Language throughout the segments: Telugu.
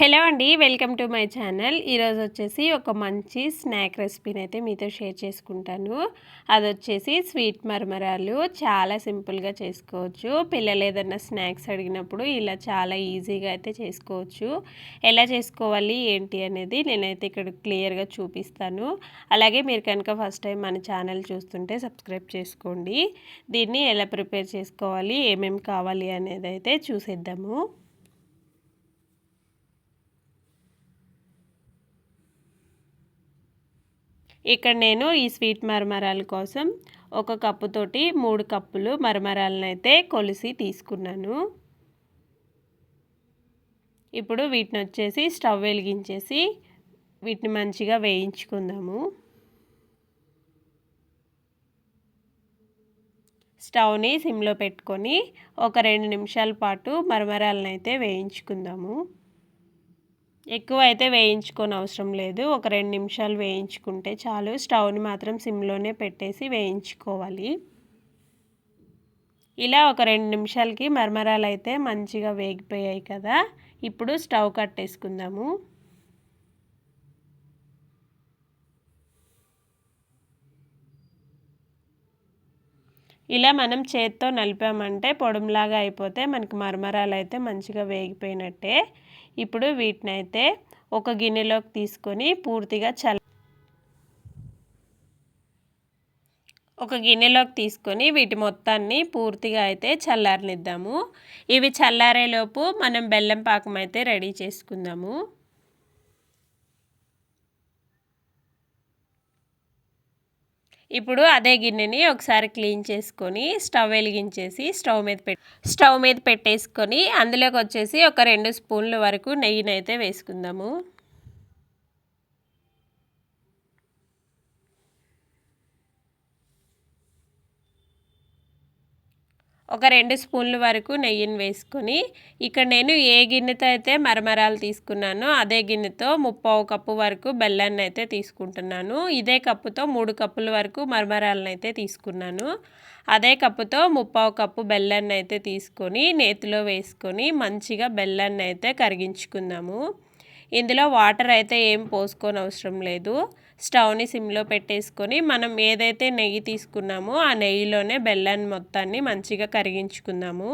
హలో అండి వెల్కమ్ టు మై ఛానల్. ఈరోజు వచ్చేసి ఒక మంచి స్నాక్ రెసిపీని అయితే మీతో షేర్ చేసుకుంటాను. అది వచ్చేసి స్వీట్ మరమరాలు. చాలా సింపుల్గా చేసుకోవచ్చు. పిల్లలు ఏదైనా స్నాక్స్ అడిగినప్పుడు ఇలా చాలా ఈజీగా అయితే చేసుకోవచ్చు. ఎలా చేసుకోవాలి ఏంటి అనేది నేనైతే ఇక్కడ క్లియర్గా చూపిస్తాను. అలాగే మీరు కనుక ఫస్ట్ టైం మన ఛానల్ చూస్తుంటే సబ్స్క్రైబ్ చేసుకోండి. దీన్ని ఎలా ప్రిపేర్ చేసుకోవాలి ఏమేమి కావాలి అనేది అయితే చూసేద్దాము. ఇక్కడ నేను ఈ స్వీట్ మరమరాల కోసం ఒక కప్పుతోటి మూడు కప్పులు మరమరాలనైతే అయితే కొలిసి తీసుకున్నాను. ఇప్పుడు వీటిని వచ్చేసి స్టవ్ వెలిగించేసి వీటిని మంచిగా వేయించుకుందాము. స్టవ్ని సిమ్లో పెట్టుకొని ఒక రెండు నిమిషాల పాటు మరమరాలనైతే అయితే వేయించుకుందాము. ఎక్కువ అయితే వేయించుకొని అవసరం లేదు. ఒక రెండు నిమిషాలు వేయించుకుంటే చాలు. స్టవ్ని మాత్రం సిమ్లోనే పెట్టేసి వేయించుకోవాలి. ఇలా ఒక రెండు నిమిషాలకి మరమరాలు అయితే మంచిగా వేగిపోయాయి కదా. ఇప్పుడు స్టవ్ కట్టేసుకుందాము. ఇలా మనం చేత్తో నలిపామంటే పొడుములాగా అయిపోతే మనకి మరమరాలు అయితే మంచిగా వేగిపోయినట్టే. ఇప్పుడు వీటిని అయితే ఒక గిన్నెలోకి తీసుకొని పూర్తిగా చల్ల ఒక గిన్నెలోకి తీసుకొని వీటి మొత్తాన్ని పూర్తిగా అయితే చల్లారనిద్దాము. ఇవి చల్లారేలోపు మనం బెల్లం పాకం అయితే రెడీ చేసుకుందాము. ఇప్పుడు అదే గిన్నెని ఒకసారి క్లీన్ చేసుకొని స్టవ్ వెలిగించేసి స్టవ్ మీద పెట్ స్టవ్ మీద పెట్టేసుకొని అందులోకి వచ్చేసి ఒక రెండు స్పూన్ల వరకు నెయ్యిని అయితే వేసుకుందాము. ఒక రెండు స్పూన్ల వరకు నెయ్యిని వేసుకొని ఇక్కడ నేను ఏ గిన్నెతో అయితే మరమరాలు తీసుకున్నానో అదే గిన్నెతో ముప్పావు కప్పు వరకు బెల్లాన్ని అయితే తీసుకుంటున్నాను. ఇదే కప్పుతో మూడు కప్పుల వరకు మరమరాలను అయితే తీసుకున్నాను. అదే కప్పుతో ముప్పావు కప్పు బెల్లాన్ని అయితే తీసుకొని నేతిలో వేసుకొని మంచిగా బెల్లాన్ని అయితే కరిగించుకుందాము. ఇందులో వాటర్ అయితే ఏం పోసుకొని అవసరం లేదు. స్టవ్ని సిమ్లో పెట్టేసుకొని మనం ఏదైతే నెయ్యి తీసుకున్నామో ఆ నెయ్యిలోనే బెల్లాన్ని మొత్తాన్ని మంచిగా కరిగించుకుందాము.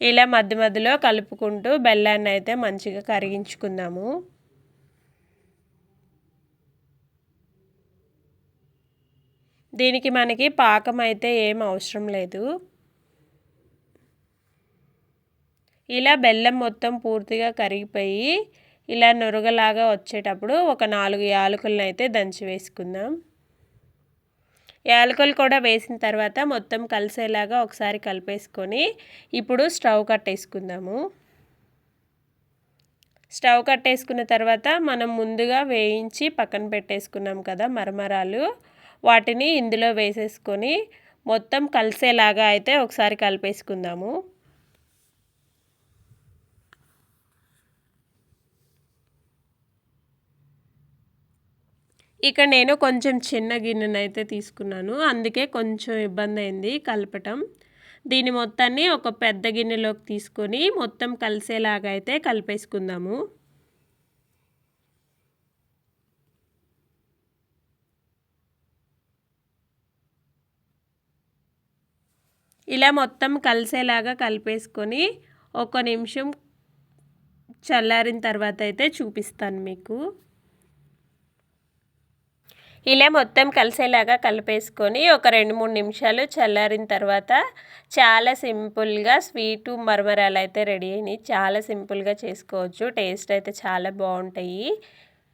ఇలా మధ్య మధ్యలో కలుపుకుంటూ బెల్లాన్ని అయితే మంచిగా కరిగించుకుందాము. దీనికి మనకి పాకం అయితే ఏం అవసరం లేదు. ఇలా బెల్లం మొత్తం పూర్తిగా కరిగిపోయి ఇలా నురగలాగా వచ్చేటప్పుడు ఒక నాలుగు యాలకులను అయితే దంచి వేసుకుందాం. యాలకులు కూడా వేసిన తర్వాత మొత్తం కలిసేలాగా ఒకసారి కలిపేసుకొని ఇప్పుడు స్టవ్ కట్టేసుకుందాము. స్టవ్ కట్టేసుకున్న తర్వాత మనం ముందుగా వేయించి పక్కన పెట్టేసుకున్నాం కదా మరమరాలు. వాటిని ఇందులో వేసేసుకొని మొత్తం కలిసేలాగా అయితే ఒకసారి కలిపేసుకుందాము. ఇక్కడ నేను కొంచెం చిన్న గిన్నెను అయితే తీసుకున్నాను. అందుకే కొంచెం ఇబ్బంది అయింది కలపటం. దీని మొత్తాన్ని ఒక పెద్ద గిన్నెలోకి తీసుకొని మొత్తం కలిసేలాగా అయితే కలిపేసుకుందాము. ఇలా మొత్తం కలిసేలాగా కలిపేసుకొని ఒక నిమిషం చల్లారిన తర్వాత అయితే చూపిస్తాను మీకు. ఇలా మొత్తం కలిసేలాగా కలిపేసుకొని ఒక రెండు మూడు నిమిషాలు చల్లారిన తర్వాత చాలా సింపుల్గా స్వీటు మరమరాలు అయితే రెడీ అయినాయి. చాలా సింపుల్గా చేసుకోవచ్చు. టేస్ట్ అయితే చాలా బాగుంటాయి.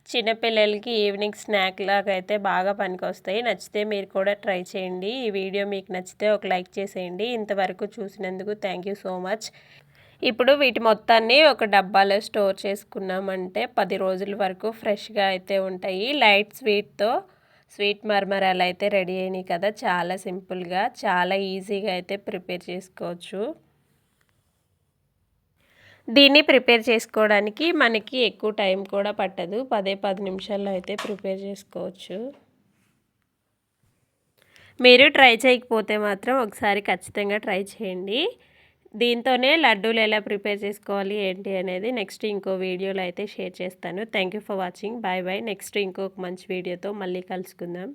చిన్నపిల్లలకి ఈవినింగ్ స్నాక్ లాగా అయితే బాగా పనికొస్తాయి. నచ్చితే మీరు కూడా ట్రై చేయండి. ఈ వీడియో మీకు నచ్చితే ఒక లైక్ చేసేయండి. ఇంతవరకు చూసినందుకు థ్యాంక్ యూ సో మచ్. ఇప్పుడు వీటి మొత్తాన్ని ఒక డబ్బాలో స్టోర్ చేసుకున్నామంటే పది రోజుల వరకు ఫ్రెష్గా అయితే ఉంటాయి. లైట్ స్వీట్తో స్వీట్ మర్మరాలు అయితే రెడీ అయినాయి కదా. చాలా సింపుల్గా చాలా ఈజీగా అయితే ప్రిపేర్ చేసుకోవచ్చు. దీన్ని ప్రిపేర్ చేసుకోవడానికి మనకి ఎక్కువ టైం కూడా పట్టదు. పదే పది నిమిషాల్లో అయితే ప్రిపేర్ చేసుకోవచ్చు. మీరు ట్రై చేయకపోతే మాత్రం ఒకసారి ఖచ్చితంగా ట్రై చేయండి. దీంతోనే లడ్డూలు ఎలా ప్రిపేర్ చేసుకోవాలి ఏంటి అనేది నెక్స్ట్ ఇంకో వీడియోలో అయితే షేర్ చేస్తాను. Thank you for watching bye bye next ఇంకొక మంచి వీడియోతో మళ్ళీ కలుసుకుందాం.